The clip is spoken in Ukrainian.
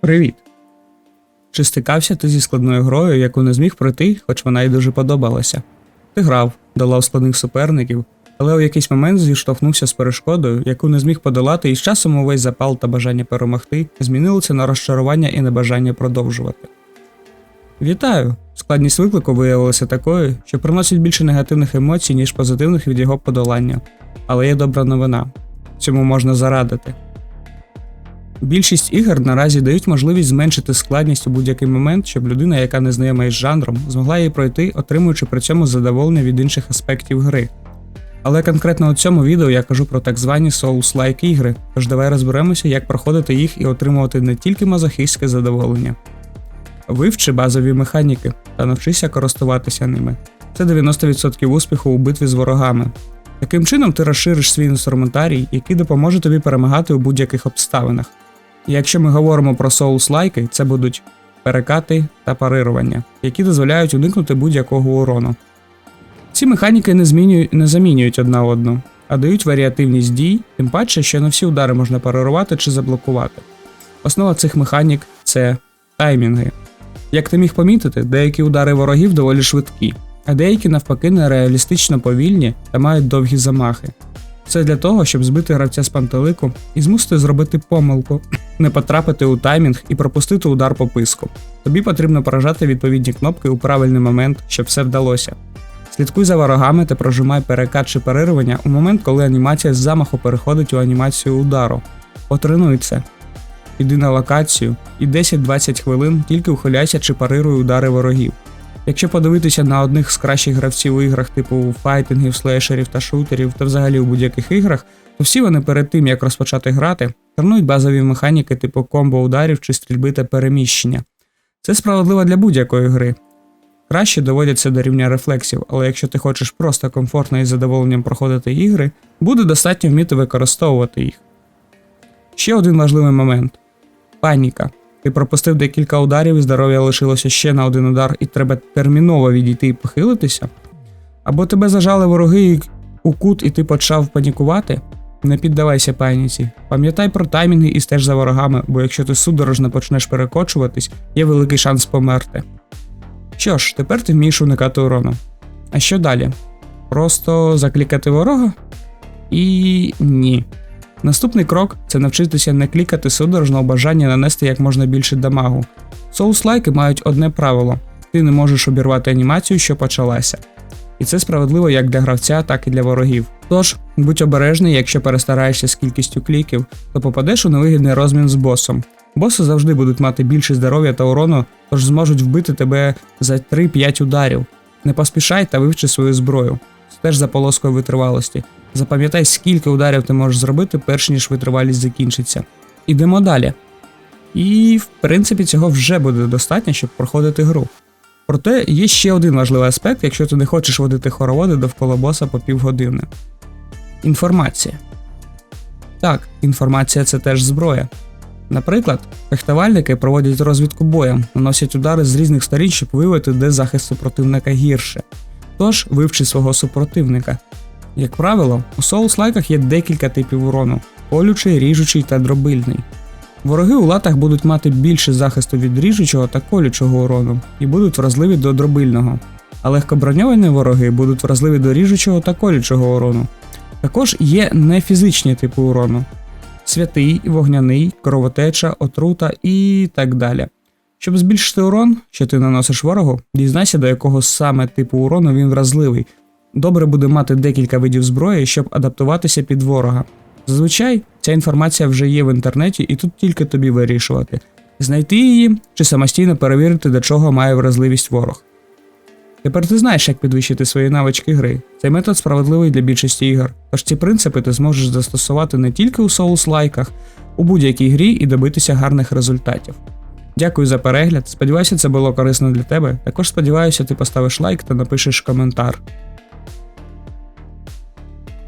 Привіт! Чи стикався ти зі складною грою, яку не зміг пройти, хоч вона й дуже подобалася? Ти грав, долав складних суперників, але у якийсь момент зіштовхнувся з перешкодою, яку не зміг подолати, і з часом увесь запал та бажання перемогти змінилися на розчарування і небажання продовжувати. Вітаю! Складність виклику виявилася такою, що приносить більше негативних емоцій, ніж позитивних від його подолання. Але є добра новина. Цьому можна зарадити. Більшість ігор наразі дають можливість зменшити складність у будь-який момент, щоб людина, яка не знайома із жанром, змогла її пройти, отримуючи при цьому задоволення від інших аспектів гри. Але конкретно у цьому відео я кажу про так звані Souls-like ігри, тож давай розберемося, як проходити їх і отримувати не тільки мазохістське задоволення. Вивчи базові механіки та навчися користуватися ними. Це 90% успіху у битві з ворогами. Таким чином ти розшириш свій інструментарій, який допоможе тобі перемагати у будь-яких обставинах. Якщо ми говоримо про соус-лайки, це будуть перекати та парирування, які дозволяють уникнути будь-якого урону. Ці механіки не, змінюють, не замінюють одна одну, а дають варіативність дій, тим паче, що не всі удари можна парирувати чи заблокувати. Основа цих механік це таймінги. Як ти міг помітити, деякі удари ворогів доволі швидкі, а деякі навпаки нереалістично повільні та мають довгі замахи. Це для того, щоб збити гравця з пантелику і змусити зробити помилку, не потрапити у таймінг і пропустити удар по писку. Тобі потрібно поражати відповідні кнопки у правильний момент, щоб все вдалося. Слідкуй за ворогами та прожимай перекат чи перервання у момент, коли анімація з замаху переходить у анімацію удару. Потренуй це. Іди на локацію і 10-20 хвилин тільки ухиляйся чи парируй удари ворогів. Якщо подивитися на одних з кращих гравців у іграх типу файтингів, слешерів та шутерів та взагалі у будь-яких іграх, то всі вони перед тим як розпочати грати, тренують базові механіки типу комбо ударів чи стрільби та переміщення. Це справедливо для будь-якої гри. Краще доводяться до рівня рефлексів, але якщо ти хочеш просто комфортно і з задоволенням проходити ігри, буде достатньо вміти використовувати їх. Ще один важливий момент паніка. Ти пропустив декілька ударів і здоров'я лишилося ще на один удар, і треба терміново відійти і похилитися. Або тебе зажали вороги у кут, і ти почав панікувати. Не піддавайся паніці. Пам'ятай про таймінги і стеж за ворогами, бо якщо ти судорожно почнеш перекочуватись, є великий шанс померти. Що ж, тепер ти вмієш уникати урону. А що далі? Просто заклікати ворога? І ні. Наступний крок це навчитися не клікати судорожно у бажання нанести як можна більше дамагу. Соус-лайки мають одне правило: ти не можеш обірвати анімацію, що почалася. І це справедливо як для гравця, так і для ворогів. Тож, будь обережний, якщо перестараєшся з кількістю кліків, то попадеш у невигідний розмін з босом. Боси завжди будуть мати більше здоров'я та урону, тож зможуть вбити тебе за 3-5 ударів. Не поспішай та вивчи свою зброю. Стеж за полоскою витривалості. Запам'ятай, скільки ударів ти можеш зробити, перш ніж витривалість закінчиться. Ідемо далі. І, в принципі, цього вже буде достатньо, щоб проходити гру. Проте є ще один важливий аспект, якщо ти не хочеш водити хороводи довкола боса по півгодини. Інформація. Так, інформація це теж зброя. Наприклад, фехтувальники проводять розвідку боєм, наносять удари з різних сторін, щоб виявити, де захист супротивника гірше. Тож вивчи свого супротивника. Як правило, у соус-лайках є декілька типів урону: колючий, ріжучий та дробильний. Вороги у латах будуть мати більше захисту від ріжучого та колючого урону і будуть вразливі до дробильного, а легкоброньовані вороги будуть вразливі до ріжучого та колючого урону. Також є нефізичні типи урону: святий, вогняний, кровотеча, отрута і так далі. Щоб збільшити урон, що ти наносиш ворогу, дізнайся, до якого саме типу урону він вразливий. Добре буде мати декілька видів зброї, щоб адаптуватися під ворога. Зазвичай ця інформація вже є в інтернеті, і тут тільки тобі вирішувати, знайти її чи самостійно перевірити, до чого має вразливість ворог. Тепер ти знаєш, як підвищити свої навички гри. Цей метод справедливий для більшості ігор, тож ці принципи ти зможеш застосувати не тільки у соус-лайках, у будь-якій грі і добитися гарних результатів. Дякую за перегляд. Сподіваюся, це було корисно для тебе. Також сподіваюся, ти поставиш лайк та напишеш коментар.